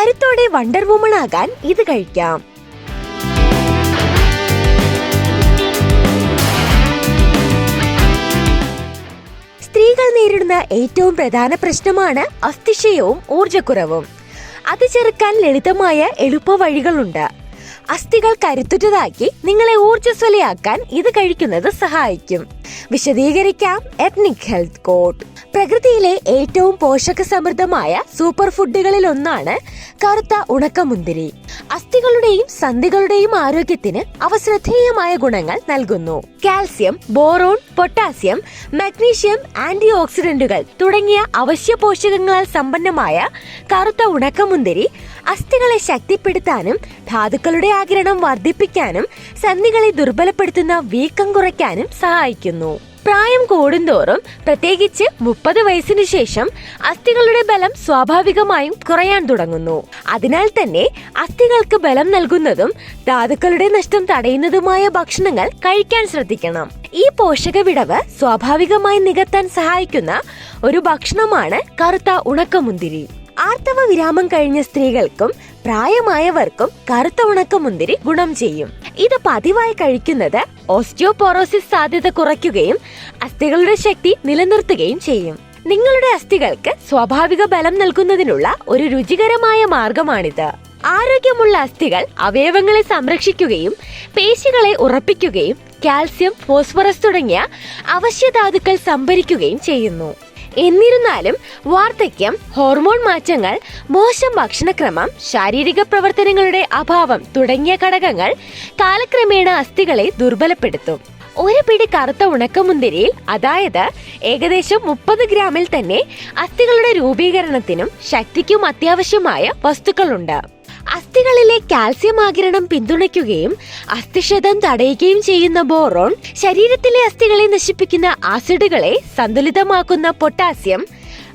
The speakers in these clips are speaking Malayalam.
കരുത്തോടെ വണ്ടർ വുമൺ ആകാൻ ഇത് കഴിക്കാം. സ്ത്രീകൾ നേരിടുന്ന ഏറ്റവും പ്രധാന പ്രശ്നമാണ് അസ്ഥിക്ഷയവും ഊർജക്കുറവും. അത് ചെറുക്കാൻ ലളിതമായ എളുപ്പ വഴികളുണ്ട് അസ്ഥികൾ കരുത്തുറ്റതാക്കി നിങ്ങളെ ഊർജസ്വലയാക്കാൻ ഇത് കഴിക്കുന്നത് സഹായിക്കും. വിശദീകരിക്കാം എത്നിക് ഹെൽത്ത് കോഡ് പ്രകൃതിയിലെ ഏറ്റവും പോഷക സമൃദ്ധമായ സൂപ്പർ ഫുഡുകളിൽ ഒന്നാണ് കറുത്ത ഉണക്കമുന്തിരി. അസ്ഥികളുടെയും സന്ധികളുടെയും ആരോഗ്യത്തിന് അവ ശ്രദ്ധേയമായ ഗുണങ്ങൾ നൽകുന്നു. Calcium boron potassium magnesium anti ഓക്സിഡന്റുകൾ തുടങ്ങിയ അവശ്യ പോഷകങ്ങളാൽ സമ്പന്നമായ കറുത്ത ഉണക്കമുന്തിരി അസ്ഥികളെ ശക്തിപ്പെടുത്താനും ധാതുക്കളുടെ ആകിരണം വർദ്ധിപ്പിക്കാനും സന്ധികളെ ദുർബലപ്പെടുത്തുന്ന വീക്കം കുറയ്ക്കാനും സഹായിക്കുന്നു. പ്രായം കൂടുന്തോറും പ്രത്യേകിച്ച് മുപ്പത് വയസ്സിനു ശേഷം അസ്ഥികളുടെ ബലം സ്വാഭാവികമായും കുറയാൻ തുടങ്ങുന്നു. അതിനാൽ തന്നെ അസ്ഥികൾക്ക് ബലം നൽകുന്നതും ധാതുക്കളുടെ നഷ്ടം തടയുന്നതുമായ ഭക്ഷണങ്ങൾ കഴിക്കാൻ ശ്രദ്ധിക്കണം. ഈ പോഷക വിടവ് സ്വാഭാവികമായി നികത്താൻ സഹായിക്കുന്ന ഒരു ഭക്ഷണമാണ് കറുത്ത ഉണക്കമുന്തിരി. ആർത്തവ വിരാമം കഴിഞ്ഞ സ്ത്രീകൾക്കും പ്രായമായവർക്കും കറുത്ത ഉണക്കമുന്തിരി ഗുണം ചെയ്യും. ഇത് പതിവായി കഴിക്കുന്നത് ഓസ്റ്റിയോപോറോസിസ് സാധ്യത കുറയ്ക്കുകയും അസ്ഥികളുടെ ശക്തി നിലനിർത്തുകയും ചെയ്യും. നിങ്ങളുടെ അസ്ഥികൾക്ക് സ്വാഭാവിക ബലം നൽകുന്നതിനുള്ള ഒരു രുചികരമായ മാർഗമാണിത്. ആരോഗ്യമുള്ള അസ്ഥികൾ അവയവങ്ങളെ സംരക്ഷിക്കുകയും പേശികളെ ഉറപ്പിക്കുകയും കാൽസ്യം ഫോസ്ഫറസ് തുടങ്ങിയ അവശ്യധാതുക്കൾ സംഭരിക്കുകയും ചെയ്യുന്നു. എന്നിരുന്നാലും വാർദ്ധക്യം ഹോർമോൺ മാറ്റങ്ങൾ മോശം ഭക്ഷണക്രമം ശാരീരിക പ്രവർത്തനങ്ങളുടെ അഭാവം തുടങ്ങിയ ഘടകങ്ങൾ കാലക്രമേണ അസ്ഥികളെ ദുർബലപ്പെടുത്തും. ഒരു പിടി കറുത്ത ഉണക്കമുന്തിരിയിൽ അതായത് ഏകദേശം മുപ്പത് ഗ്രാമിൽ തന്നെ അസ്ഥികളുടെ രൂപീകരണത്തിനും ശക്തിക്കും അത്യാവശ്യമായ വസ്തുക്കളുണ്ട്. അസ്ഥികളിലെ കാൽസ്യം ആകിരണം പിന്തുണയ്ക്കുകയും അസ്ഥിക്ഷതം തടയുകയും ചെയ്യുന്ന ബോറോൺ ശരീരത്തിലെ അസ്ഥികളെ നശിപ്പിക്കുന്ന ആസിഡുകളെ സന്തുലിതമാക്കുന്ന പൊട്ടാസ്യം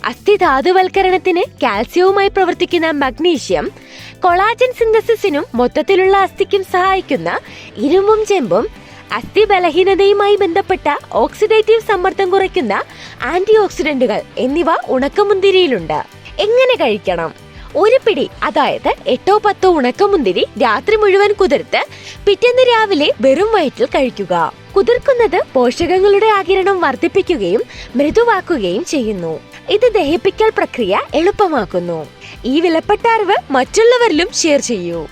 അസ്ഥി ധാതുവൽക്കരണത്തിന് കാൽസ്യവുമായി പ്രവർത്തിക്കുന്ന മഗ്നീഷ്യം കൊളാജൻ സിന്തസിസിനും മൊത്തത്തിലുള്ള അസ്ഥിക്കും സഹായിക്കുന്ന ഇരുമ്പും ചെമ്പും അസ്ഥി ബലഹീനതയുമായി ബന്ധപ്പെട്ട ഓക്സിഡേറ്റീവ് സമ്മർദ്ദം കുറയ്ക്കുന്ന ആന്റി ഓക്സിഡന്റുകൾ എന്നിവ ഉണക്കമുന്തിരിയിലുണ്ട്. എങ്ങനെ കഴിക്കണം? ഒരു പിടി അതായത് എട്ടോ പത്തോ ഉണക്കമുന്തിരി രാത്രി മുഴുവൻ കുതിർത്ത് പിറ്റേന്ന് രാവിലെ വെറും വയറ്റിൽ കഴിക്കുക. കുതിർക്കുന്നത് പോഷകങ്ങളുടെ ആകിരണം വർദ്ധിപ്പിക്കുകയും മൃദുവാക്കുകയും ചെയ്യുന്നു. ഇത് ദഹിപ്പിക്കൽ പ്രക്രിയ എളുപ്പമാക്കുന്നു. ഈ വിലപ്പെട്ട അറിവ് മറ്റുള്ളവരിലും ഷെയർ ചെയ്യൂ.